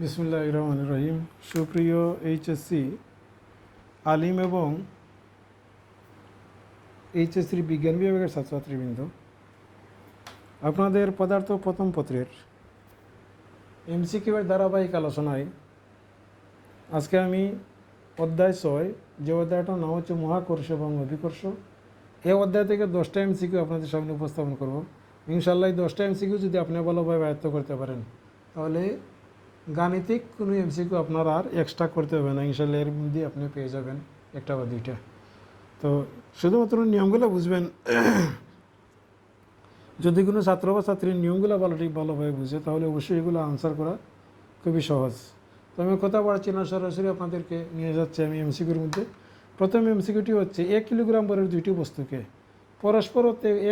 বিসমুল্লাহ রহমান রহিম সুপ্রিয় এইচএসসি আলিম এবং এইচএসসির বিজ্ঞান বিভাগের ছাত্রছাত্রীবৃন্দ, আপনাদের পদার্থ প্রথম পত্রের এমসিকিউয়ের ধারাবাহিক আলোচনায় আজকে আমি অধ্যায় ছয়, যে অধ্যায়টার নাম হচ্ছে মহাকর্ষ এবং অভিকর্ষ। এই অধ্যায় থেকে দশটা এমসিকিউ আপনাদের সামনে উপস্থাপন করব। ইনশাল্লাহ এই দশটা এমসিকিউ যদি আপনি ভালোভাবে আয়ত্ত করতে পারেন, তাহলে গাণিতিক কোনো এমসিকিউ আপনার আর এক্সট্রা করতে হবে না। ইনশাল্লাহ এর মধ্যে আপনি পেয়ে যাবেন একটা বা দুইটা। তো শুধুমাত্র নিয়মগুলো বুঝবেন। যদি কোনো ছাত্র বা ছাত্রীর নিয়মগুলো ভালো ঠিক ভালোভাবে বুঝে, তাহলে অবশ্যই এগুলো আনসার করা খুবই সহজ। তো আমি কথা বাড়ছি না, সরাসরি আপনাদেরকে নিয়ে যাচ্ছি আমি এমসিকিউর মধ্যে। প্রথম এমসিকিউটি হচ্ছে, এক কিলোগ্রাম বরের দুইটি বস্তুকে পরস্পর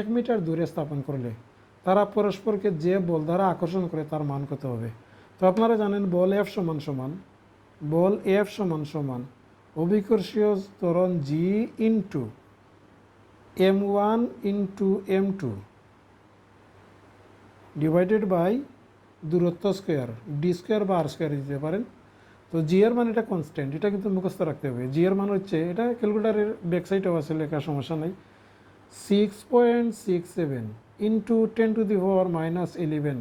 এক মিটার দূরে স্থাপন করলে তারা পরস্পরকে যে বল দ্বারা আকর্ষণ করে তার মান কত হবে? তো আপনারা জানেন বল এফ সমান সমান, বল এফ সমান সমান, অভিকর্ষীয় ত্বরণ g into m one into m two divided by দূরত্ব স্কোয়ার ডি স্কোয়ার বা আর স্কোয়ার দিতে পারেন। তো জি এর মান এটা কনস্ট্যান্ট এটা কিন্তু মুখস্থ রাখতে হবে। জি এর মান হচ্ছে, এটা ক্যালকুলেটারের ব্যাকসাইডেও আছে লেখা সমস্যা নাই। Six point six seven into ten to the power minus eleven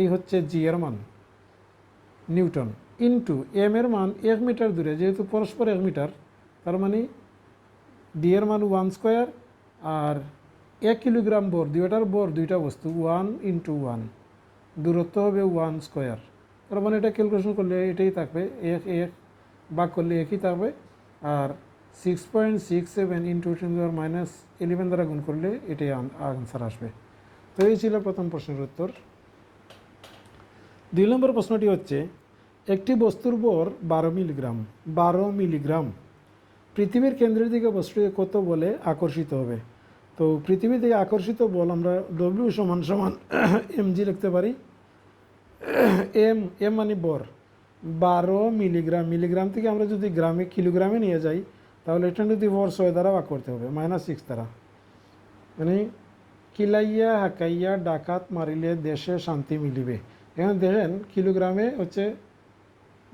এই হচ্ছে জি এর মান। নিউটন ইন্টু এম এর মান এক মিটার দূরে, যেহেতু পরস্পর এক মিটার, তার মানে ডি এর মান ওয়ান স্কোয়ার আর এক কিলোগ্রাম বর, দুইটার বর, দুইটা বস্তু ওয়ান ইন্টু ওয়ান দূরত্ব হবে ওয়ান স্কোয়ার তার মানে এটা ক্যালকুলেশন করলে এটাই থাকবে, এক এক, ভাগ করলে একই থাকবে, আর six point six seven into ten minus eleven দ্বারা গুণ করলে এটাই আনসার আসবে। তো এই ছিল প্রথম প্রশ্নের উত্তর। দুই নম্বর প্রশ্নটি হচ্ছে, একটি বস্তুর বর বারো মিলিগ্রাম বারো মিলিগ্রাম। পৃথিবীর কেন্দ্রের দিকে বস্তুটি কত বলে আকর্ষিত হবে? তো পৃথিবীর দিকে আকর্ষিত বল আমরা ডব্লিউ সমান সমান এম জি লিখতে পারি। এম এম মানে বর বারো মিলিগ্রাম। মিলিগ্রাম থেকে আমরা যদি গ্রামে, কিলোগ্রামে নিয়ে যাই, তাহলে এটা যদি বর ছয় দ্বারা ভাগ করতে হবে মাইনাস সিক্স দ্বারা। মানে কিলাইয়া, হাকাইয়া, ডাকাত, মারিলে দেশে শান্তি মিলিবে। এখানে দেখেন, কিলোগ্রামে হচ্ছে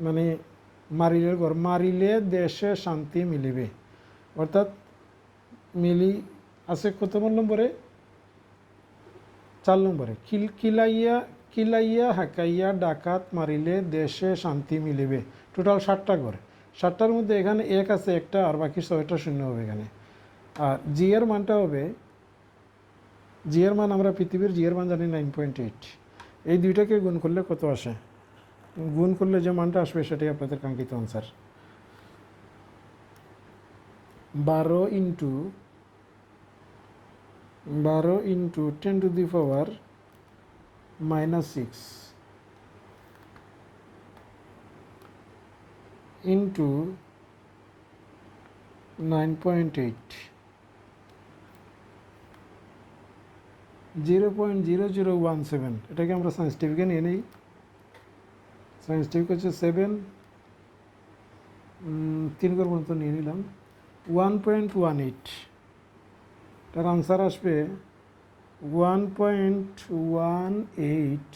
মানে মারিলের ঘর, মারিলে দেশে শান্তি মিলিবে। অর্থাৎ মিলি আছে কত নম্বরে? চার নম্বরে। কিল, কিলাইয়া কিলাইয়া, হাকাইয়া, ডাকাত, মারিলে দেশে শান্তি মিলিবে। টোটাল ষাটটা ঘর। ষাটটার মধ্যে এখানে এক আছে, একটা, আর বাকি ছয়টা শূন্য হবে এখানে। আর জিয়ার মানটা হবে জিয়ার মান আমরা পৃথিবীর জিয়ার মান জানি নাইন পয়েন্ট এইট। এই দুইটাকে গুণ করলে কত আসে? গুণ করলে যে মানটা আসবে সেটাই আপনাদের কাঙ্ক্ষিত আনসার বারো ইন্টু বারো into ten to the power minus six into nine point eight zero point zero zero one seven. এটাকে আমরা সায়েন্সটিফিকে নিয়ে নিই। সায়েন্সটিফিক হচ্ছে সেভেন তিন করে পর্যন্ত নিয়ে নিলাম। ওয়ান পয়েন্ট ওয়ান এইট তার আনসার আসবে one point one eight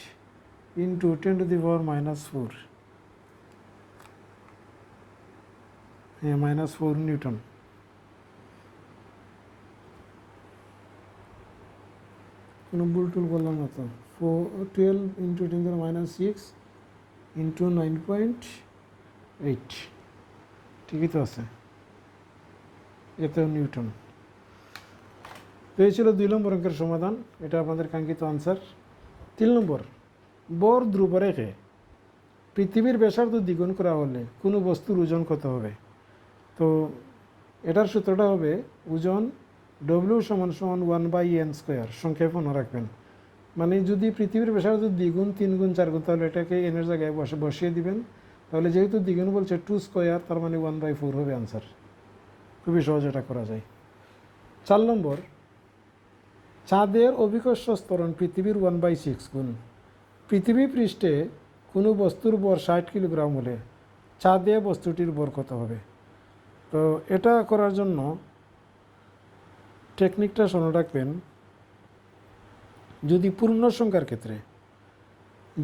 into ten to the power minus four হ্যাঁ মাইনাস ফোর নিউটন। কোনো ভুল টুল করলাম না তো। Four twelve into ten minus six into nine point eight ঠিকই তো আছে। এতেও নিউটন। তো এই ছিল দুই নম্বর অঙ্কের সমাধান। এটা আপনাদের কাঙ্ক্ষিত আনসার তিন নম্বর, বর ধ্রুব রেখে পৃথিবীর ব্যাসার্ধ দ্বিগুণ করা হলে কোনো বস্তুর ওজন কত হবে? তো এটার সূত্রটা হবে ওজন ডব্লিউ সমান সমান ওয়ান বাই এন স্কোয়ার সংক্ষেপ মনে রাখবেন। মানে যদি পৃথিবীর ব্যাসার্ধ দ্বিগুণ তিন গুণ চার গুণ তাহলে এটাকে এনের জায়গায় বসে বসিয়ে দিবেন। তাহলে যেহেতু দ্বিগুণ বলছে টু স্কোয়ার তার মানে ওয়ান বাই ফোর হবে আনসার খুবই সহজ এটা করা যায়। চার নম্বর। চাঁদের অভিকর্ষ স্তরণ পৃথিবীর ওয়ান বাই সিক্স গুণ। পৃথিবী পৃষ্ঠে কোনো বস্তুর বর ষাট কিলোগ্রাম হলে চাঁদে বস্তুটির বর কত হবে? তো এটা করার জন্য টেকনিকটা শোনা, রাখবেন। যদি পূর্ণ সংখ্যার ক্ষেত্রে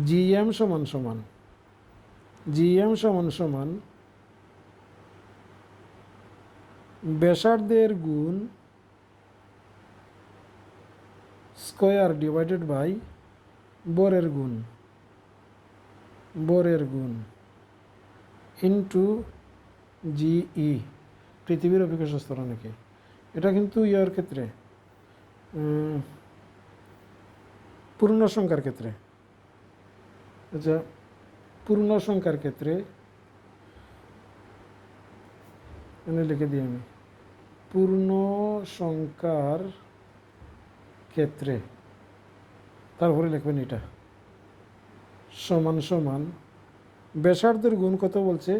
জিএম সমান সমান, জিএম সমান সমান ব্যাসার্ধের গুণ স্কোয়ার ডিভাইডেড বাই বরের গুণ বরের গুণ ইন্টু জিই। পৃথিবীর অভিকর্ষ স্তরণকে এটা কিন্তু ইয়ার ক্ষেত্রে পূর্ণ সংখ্যার ক্ষেত্রে। আচ্ছা পূর্ণ সংখ্যার ক্ষেত্রে এখানে লিখে দিই আমি। পূর্ণ সংখ্যার ক্ষেত্রে, তারপরে লিখবেন এটা। সমান সমান, ব্যাসার্ধের গুণ কত বলছে?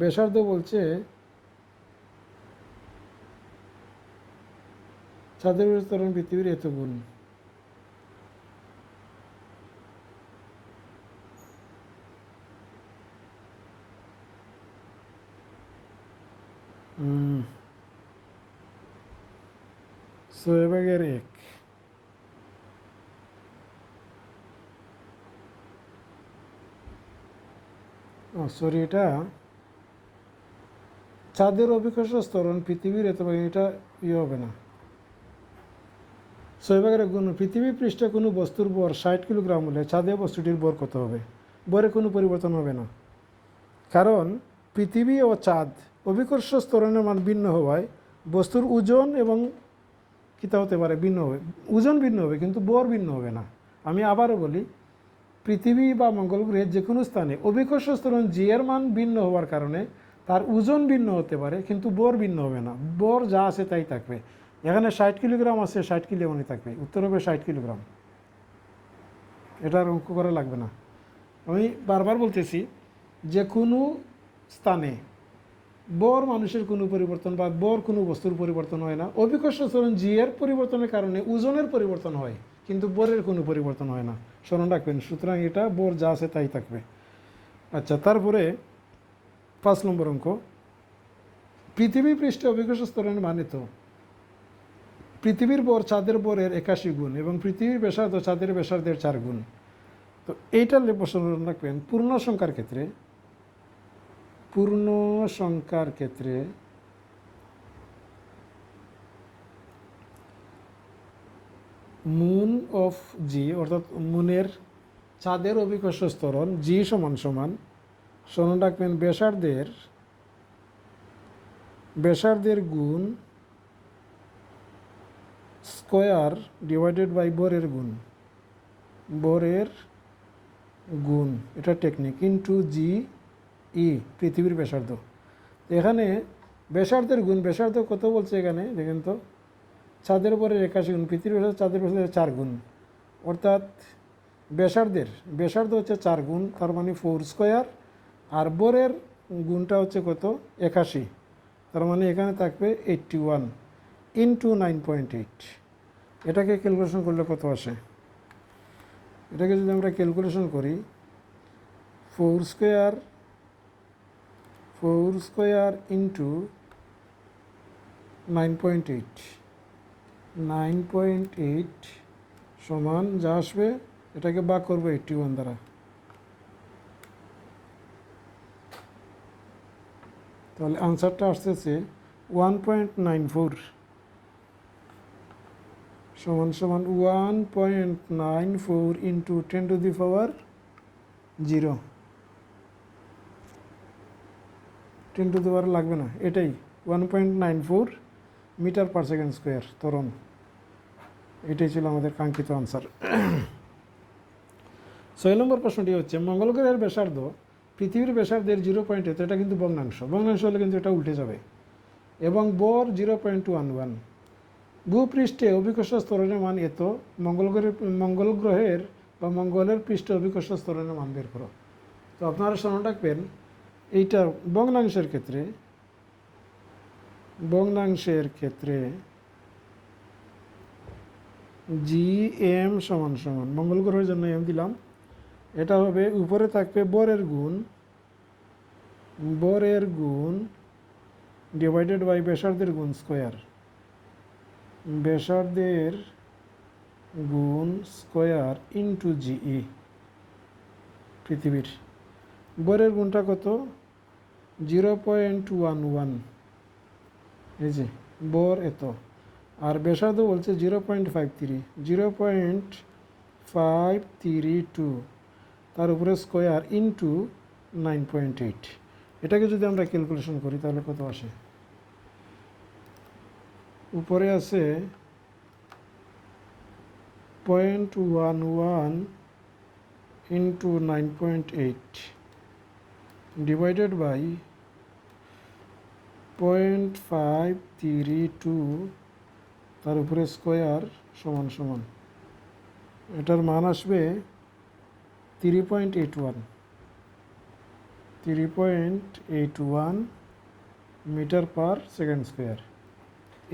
ব্যাসার্ধ বলছে চাঁদের বিস্তরণ পৃথিবীর এত গুণ ছয় ভাগের এক। সরি এটা চাঁদের অভিকর্ষ স্তরণ পৃথিবীর এত এটা ইয়ে হবে না। ছয় ভাগের এক গুণ, পৃথিবী পৃষ্ঠে কোনো বস্তুর বর ষাট কিলোগ্রাম হলে চাঁদে বস্তুটির বর কত হবে? বরে কোনো পরিবর্তন হবে না। কারণ পৃথিবী ও চাঁদ অভিকর্ষ স্তরণের মান ভিন্ন হওয়ায় বস্তুর ওজন এবং কিতা হতে পারে, ভিন্ন হবে। ওজন ভিন্ন হবে, কিন্তু বর ভিন্ন হবে না। আমি আবারও বলি, পৃথিবী বা মঙ্গল গ্রহের যে কোনো স্থানে অভিকর্ষ স্তরণ জি এর মান ভিন্ন হওয়ার কারণে তার ওজন ভিন্ন হতে পারে, কিন্তু বর ভিন্ন হবে না। বর যা আছে তাই থাকবে। এখানে ষাট কিলোগ্রাম আছে, ষাট কিলোগ্রামই থাকবে। উত্তর হবে ষাট কিলোগ্রাম। এটার অঙ্ক করা লাগবে না। আমি বারবার বলতেছি, যে কোনো স্থানে বর মানুষের কোনো পরিবর্তন বা বর কোনো বস্তুর পরিবর্তন হয় না। অভিকর্ষ স্মরণ জি এর পরিবর্তনের কারণে ওজনের পরিবর্তন হয়, কিন্তু বরের কোনো পরিবর্তন হয় না। স্মরণ রাখবেন, সুতরাং এটা বর যা আছে তাই থাকবে। আচ্ছা তারপরে পাঁচ নম্বর অঙ্ক। পৃথিবী পৃষ্ঠে অভিকর্ষ স্তরণের মানে তো। পৃথিবীর বর চাঁদের বরের একাশি গুণ এবং পৃথিবীর ব্যাসার্ধ চাঁদের ব্যাসার্ধের চার গুণ। তো এইটার প্রশ্ন রাখবেন, পূর্ণ সংখ্যার ক্ষেত্রে, পূর্ণ সংখ্যার ক্ষেত্রে মুন অফ জি অর্থাৎ মুনের চাঁদের অভিকর্ষ স্তরণ জি সমান সমান স্মরণ রাখবেন ব্যাসার্ধের ব্যাসার্ধের গুণ স্কোয়ার ডিভাইডেড বাই বোরের গুণ। বোরের গুণ, এটা টেকনিক ইন্টু জি ই পৃথিবীর ব্যাসার্ধ। এখানে ব্যাসার্ধের গুণ, ব্যাসার্ধ কত বলছে এখানে? দেখেন তো চাঁদের উপরে একাশি গুণ, পৃথিবীর ব্যাসার্ধ চাঁদের ব্যাসার্ধ চার গুণ। অর্থাৎ ব্যাসার্ধের, ব্যাসার্ধ হচ্ছে চার গুণ, তার মানে ফোর স্কোয়ার, আর বোরের গুণটা হচ্ছে কত? একাশি। তার মানে এখানে থাকবে eighty one into nine point eight এটাকে ক্যালকুলেশন করলে কত আসে? এটাকে যদি আমরা ক্যালকুলেশন করি four square four square into nine point eight nine point eight সমান যা আসবে, এটাকে বাক করব এইটটি ওয়ান দ্বারা। তাহলে আনসারটা আসতেছে ওয়ান পয়েন্ট নাইন ফোর সমান সমান one point nine four into ten to the power zero ten to the power লাগবে না, এটাই one point nine four metre per second square ত্বরণ। এটাই ছিল আমাদের কাঙ্ক্ষিত আনসার ছয় নম্বর প্রশ্নটি হচ্ছে মঙ্গল গ্রহের ব্যাসার্ধ পৃথিবীর ব্যাসার্ধের জিরো পয়েন্ট এত এটা কিন্তু ভগ্নাংশ। ভগ্নাংশ হলে কিন্তু এটা উল্টে যাবে। এবং বর জিরো পয়েন্ট ওয়ান ওয়ান ভূপৃষ্ঠে অভিকর্ষ স্তরণের মান এত, মঙ্গল গ্রহের মঙ্গল গ্রহের বা মঙ্গলের পৃষ্ঠে অভিকর্ষ স্তরণের মান বের করো। তো আপনারা স্মরণ রাখবেন, এইটা ভগ্নাংশের ক্ষেত্রে ভগ্নাংশের ক্ষেত্রে জি এম সমান সমান, মঙ্গল গ্রহের জন্য এম দিলাম, এটা হবে উপরে থাকবে বরের গুণ বরের গুণ ডিভাইডেড বাই ব্যাসার্ধের গুণ স্কোয়ার ব্যাসার্ধের গুণ স্কোয়ার ইন্টু জিই পৃথিবীর। বরের গুণটা কত? জিরো পয়েন্ট ওয়ান ওয়ান এই যে, বর এত। আর ব্যাসার্ধ বলছে zero point five three zero point five three two তার উপরে square into nine point eight এটাকে যদি আমরা ক্যালকুলেশন করি, তাহলে কত আসে? উপরে আছে point one one into nine point eight divided by point five three two তার উপরে স্কোয়ার সমান সমান। এটার মান আসবে three point eight one three point eight one metre per second square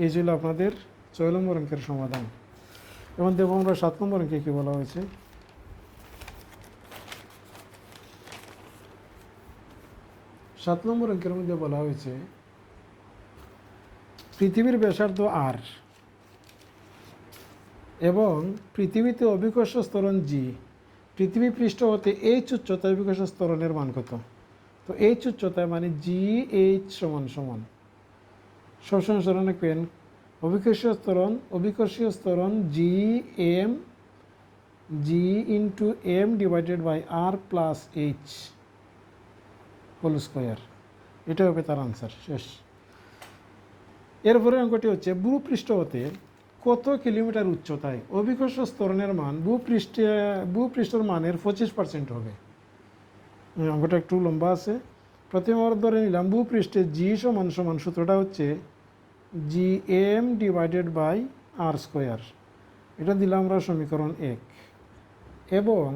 এই ছিল আপনাদের ছয় নম্বর অঙ্কের সমাধান। এবং দেখব আমরা সাত নম্বর অঙ্কে কী বলা হয়েছে? সাত নম্বর অঙ্কের মধ্যে বলা হয়েছে, পৃথিবীর ব্যাসার্ধ আর এবং পৃথিবীতে অভিকর্ষ স্তরণ জি পৃথিবী পৃষ্ঠ হতে এইচ উচ্চতা অভিকর্ষ স্তরণের মান কত? তো এইচ উচ্চতায় মানে জি এইচ সমান সমান। সবসময় স্মরণ রাখবেন, অভিকর্ষীয় স্তরণ অভিকর্ষীয় স্তরণ G M G into M divided by R plus H whole square এটা হবে তার আনসার শেষ। এরপরে অঙ্কটি হচ্ছে ভূপৃষ্ঠ হতে কত কিলোমিটার উচ্চতায় অভিকর্ষ স্তরণের মান, ভূপৃষ্ঠে, ভূপৃষ্ঠের মানের পঁচিশ পার্সেন্ট হবে। অঙ্কটা একটু লম্বা আছে। প্রথমে ধরে নিলাম, ভূপৃষ্ঠে জি সমান সমান সূত্রটা হচ্ছে G M divided by R square এটা দিলাম আমরা সমীকরণ এক। এবং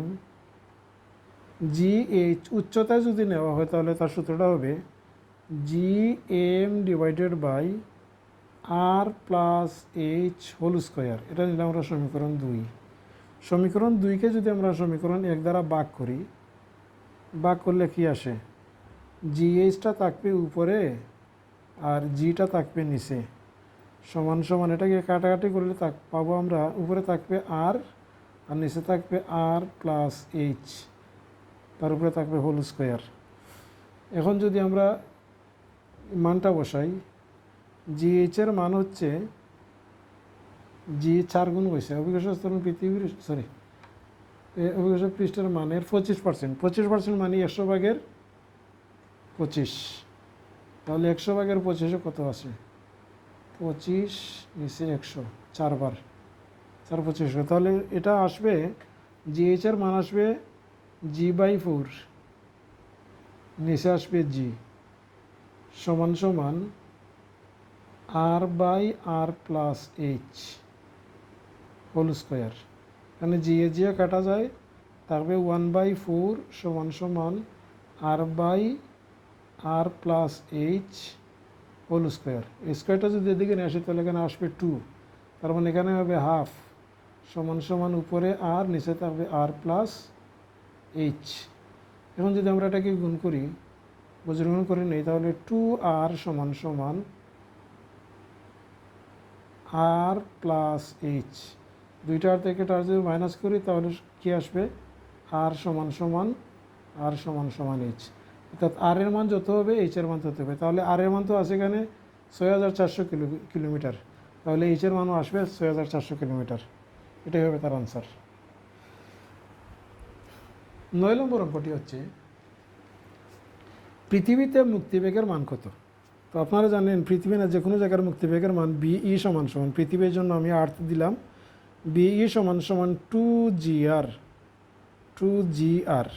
জি এইচ উচ্চতায় যদি নেওয়া হয় তাহলে তার সূত্রটা হবে G M divided by R plus H whole square এটা নিলাম আমরা সমীকরণ দুই। সমীকরণ দুইকে যদি আমরা সমীকরণ এক দ্বারা বাক করি বাক করলে কি আসে? জি এইচটা থাকবে উপরে আর জিটা থাকবে নিচে। সমান সমান এটাকে কাটাকাটি করলে তাক পাবো আমরা উপরে থাকবে আর আর নিচে থাকবে আর প্লাস এইচ তার উপরে থাকবে হোল স্কোয়ার এখন যদি আমরা মানটা বসাই জি জিএইচের মান হচ্ছে জি চার গুণ হয়েছে স্তরণ পৃথিবীর সরি অভিকর্ষ পৃষ্ঠের মানের পঁচিশ পার্সেন্ট পঁচিশ পার্সেন্ট মানে একশো ভাগের পঁচিশ। তাহলে একশো ভাগের পঁচিশে কত আছে পঁচিশ নিচে একশো, চারবার। চার পঁচিশ তাহলে এটা আসবে জিএইচের মান আসবে জি বাই ফোর নিচে আসবে জি সমান সমান R by R plus H whole square এখানে জিএ জিএ কাটা যায় থাকবে ওয়ান বাই ফোর সমান সমান R by R plus H whole square স্কোয়ারটা যদি এদিকে নিয়ে আসে, তাহলে এখানে আসবে টু তার মানে এখানে হবে হাফ সমান সমান উপরে আর নিচে থাকবে আর প্লাস এইচ এখন যদি আমরা এটাকে গুণ করি বজ্রগুণ করে নেই, তাহলে টু আর সমান সমান আর প্লাস এইচ দুইটার থেকে তার যদি মাইনাস করি, তাহলে কী আসবে? আর সমান সমান আর সমান সমান এইচ অর্থাৎ আর এর মান যত হবে এইচ এর মান তত হবে। তাহলে আর এর মান তো আছে এখানে ছয় হাজার চারশো কিলো, কিলোমিটার। তাহলে এইচ এর মানও আসবে ছয় হাজার চারশো কিলোমিটার। এটাই হবে তার আনসার নয় নম্বর অঙ্কটি হচ্ছে, পৃথিবীতে মুক্তিবেগের মান কত? তো আপনারা জানেন, পৃথিবী না যে কোনো জায়গার মুক্তিবেগের মান বিই সমান সমান। পৃথিবীর জন্য আমি আর্থ দিলাম বিই সমান সমান two G R two G R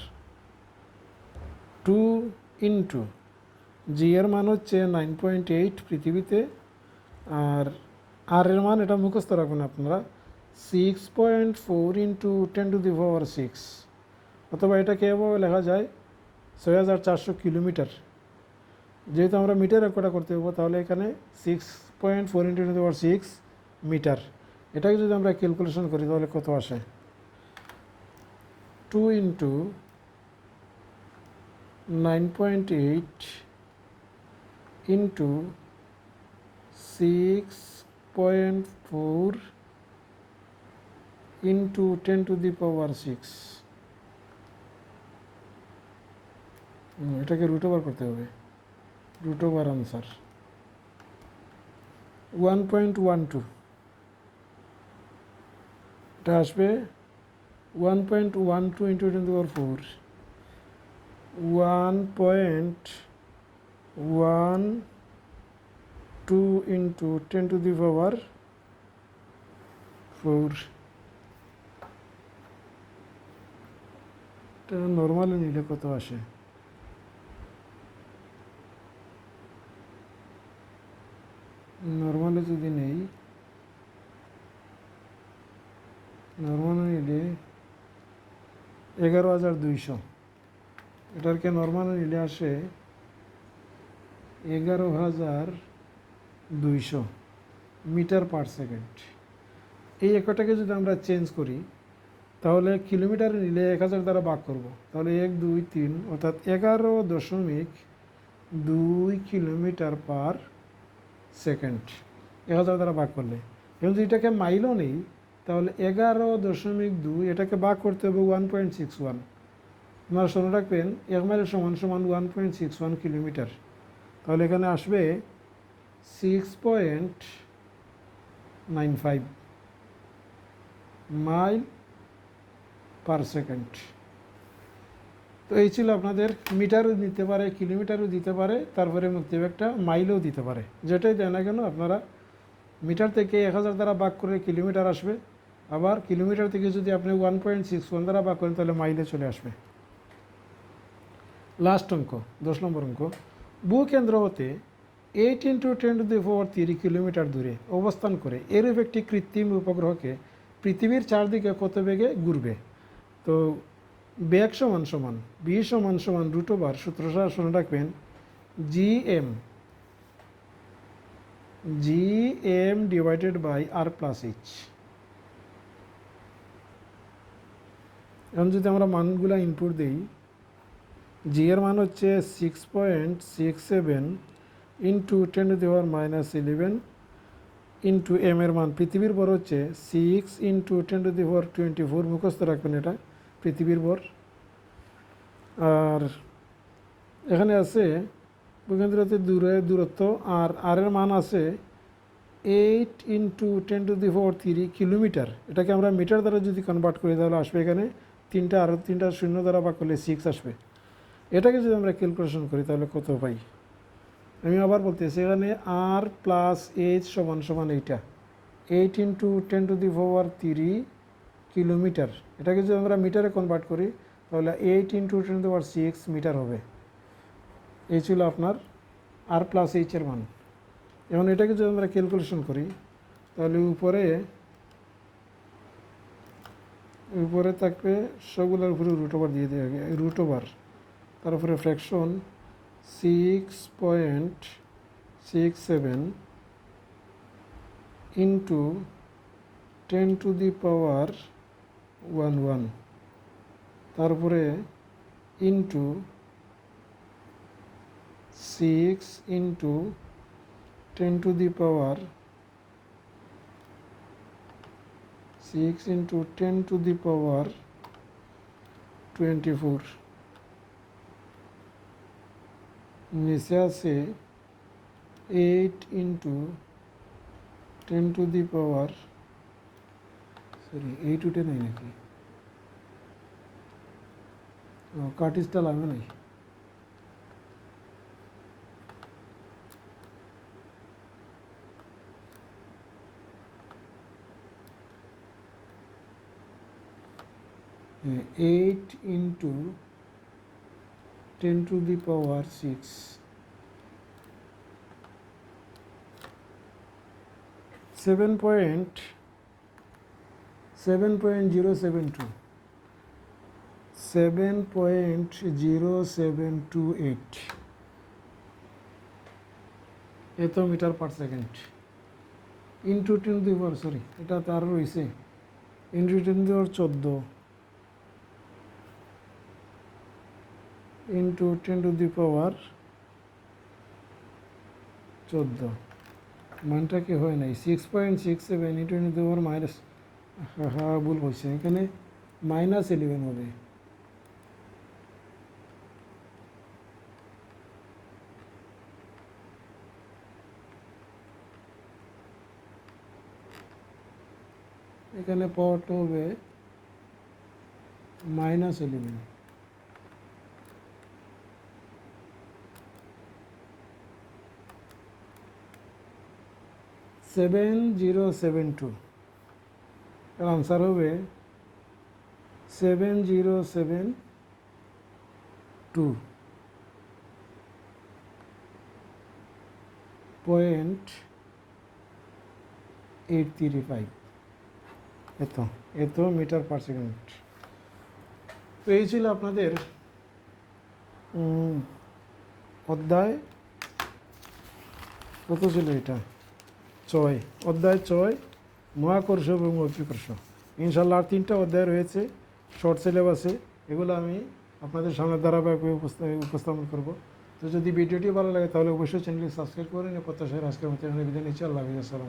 two into G এর মান হচ্ছে নাইন পয়েন্ট এইট পৃথিবীতে, আর আর এর মান এটা মুখস্থ রাখুন আপনারা six point four into ten to the power six অথবা এটাকে এভাবে লেখা যায় ছয় হাজার চারশো কিলোমিটার। যেহেতু আমরা মিটার একটা করতে পারব, তাহলে এখানে six point four into ten power six metre. এটাকে যদি আমরা ক্যালকুলেশন করি, তাহলে কত আসে? Two into nine point eight into six point four into ten to the power six hmm, এটাকে রুট ওভার করতে হবে। Root over answer one point one two এটা আসবে one point one two into ten to four one point one two into ten to the power four normally নিলে কত আসে? নর্মালে যদি নেই নর্মালে নিলে এগারো হাজার দুইশো। এটারকে নর্মাল নিলে আসে এগারো হাজার দুইশো মিটার পার সেকেন্ড। এই একটাকে যদি আমরা চেঞ্জ করি, তাহলে কিলোমিটার নিলে এক হাজার দ্বারা ভাগ করব। তাহলে এক, দুই, তিন, অর্থাৎ এগারো দশমিক দুই কিলোমিটার পার সেকেন্ড। এক হাজার দ্বারা ভাগ করলে। এবং যদি এটাকে মাইলও নেই, তাহলে এগারো দশমিক দুই এটাকে ভাগ করতে হবে ওয়ান পয়েন্ট সিক্স ওয়ান আপনারা শুনে রাখবেন এক মাইলের সমান সমান one point six one kilometre. তাহলে এখানে আসবে six point nine five mile per second. তো এই ছিল আপনাদের, মিটারও দিতে পারে, কিলোমিটারও দিতে পারে, তারপরে মুক্তি একটা মাইলও দিতে পারে। যেটাই দেয় না কেন, আপনারা মিটার থেকে এক হাজার দ্বারা বাক করে কিলোমিটার আসবে। আবার কিলোমিটার থেকে যদি আপনি ওয়ান পয়েন্ট সিক্স ওয়ান দ্বারা বাক করেন, তাহলে মাইলে চলে আসবে। লাস্ট অঙ্ক, দশ নম্বর অঙ্ক। ভূকেন্দ্র হতে eight into ten to the four তিরিশ কিলোমিটার দূরে অবস্থান করে, এরূপ একটি কৃত্রিম উপগ্রহকে পৃথিবীর চারদিকে কত বেগে ঘুরবে? তো বেগ সমান সমান বি সমান সমান রুট ওভার সূত্রটা শুনে রাখবেন G M G M divided by R plus H এখন যদি আমরা মানগুলো ইনপুট দিই জি এর মান হচ্ছে six point six seven into ten to the power minus eleven into M এর মান। পৃথিবীর ভর হচ্ছে six into ten to the power twenty four মুখস্থ রাখবেন এটা, পৃথিবীর ভর। আর এখানে আছে ভূকেন্দ্রতে দূরে দূরত্ব, আর আর এর মান আছে eight into ten to the four three kilometre এটাকে আমরা মিটার দ্বারা যদি কনভার্ট করি তাহলে আসবে এখানে তিনটা আরও তিনটা শূন্য দ্বারা বা করলে সিক্স আসবে। এটাকে যদি আমরা ক্যালকুলেশন করি, তাহলে কত পাই? আমি আবার বলতেছি, এখানে আর প্লাস এইচ সমান সমান এইটা। Eight into ten to the power three kilometre এটাকে যদি আমরা মিটারে কনভার্ট করি, তাহলে eight into ten to power six metre হবে। এই ছিল আপনার আর প্লাস এইচের মান। এখন এটাকে যদি আমরা ক্যালকুলেশন করি, তাহলে উপরে উপরে থাকবে সবগুলোর উপরে রুট ওভার দিয়ে দেওয়া রুট ওভার তারপরে fraction six point six seven into ten to the power one one তারপরে into six into ten to the power six into ten to the power twenty four নিচে আছে eight into ten to the power sorry eight উঠে নাই নাকি ও কাটিসটা লাগবে নাই eight into ten to the power six seven point seven point zero seven two seven point zero seven two eight এত metre per second into ten to the power sorry এটা তার রয়েছে। Into ten to the power চোদ্দ। Into ten to the power চোদ্দ। মানটা কি হয় নাই? Six point six seven into into the power minus হা ভুল হয়েছে এখানে মাইনাস ইলেভেন হবে। এখানে পাওয়ারটা হবে minus eleven seven zero seven two এর আনসার হবে seven zero seven two point eight three five এত এত মিটার পার সেকেন্ড তো এই ছিল আপনাদের অধ্যায়। কত ছিল এটা? ছয়, অধ্যায় ছয়, মহাকর্ষ এবং অভিকর্ষ। ইনশাল্লাহ আর তিনটা অধ্যায় রয়েছে শর্ট সিলেবাসে এগুলো আমি আপনাদের সামনে উপস্থা- উপস্থাপন করব। তো যদি ভিডিওটি ভালো লাগে তাহলে অবশ্যই চ্যানেলটি সাবস্ক্রাইব করে নিয়ে প্রত্যাশায় আজকের মতো বিদায় নিচ্ছি। আল্লাহ আসসালাম।